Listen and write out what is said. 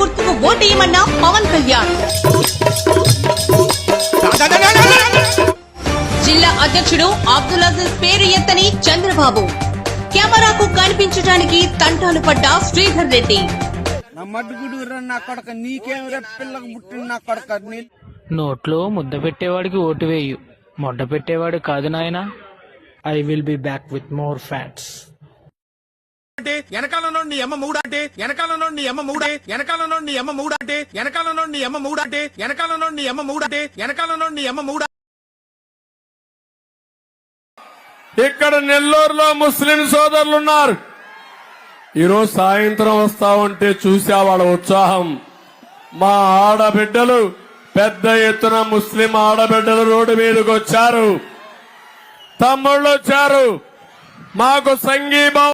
చేయమన్న పవన్ కళ్యాణ్. జిల్లా అధ్యక్షుడు అబ్దుల్ అజీజ్ పేరు ఎత్తని చంద్రబాబు. కెమెరాకు కనిపించడానికి తంటాలు పడ్డ శ్రీధర్ రెడ్డి. నా మడ్డుగుడు నా కొడక నీకేం రే పిల్లకు పుట్టిన నా కొడక? నీ నోట్లో ముద్ద పెట్టేవాడికి ఓటు వేయు. మొడ్డ పెట్టేవాడు కాదు నాయనా. I will be back with more facts అంటే వెనకాల నుండి ఎమ్మ మూడంటే వెనకాల నుండి ఎమ్మ మూడే వెనకాల నుండి ఎమ్మ మూడంటే వెనకాల నుండి ఎమ్మ మూడంటే వెనకాల నుండి ఎమ్మ మూడంటే వెనకాల నుండి ఎమ్మ మూడ ఇక్కడ నెల్లూరులో ముస్లిం సోదరులు ఉన్నారు ఈరోజు సాయంత్రం వస్తా ఉంటే చూసా వాళ్ళ ఉత్సాహం. మా ఆడబిడ్డలు పెద్ద ఎత్తున ముస్లిం ఆడబిడ్డలు రోడ్డు మీదకి వచ్చారు. తమ్ముళ్ళు వచ్చారు. మాకు సంఘీభావం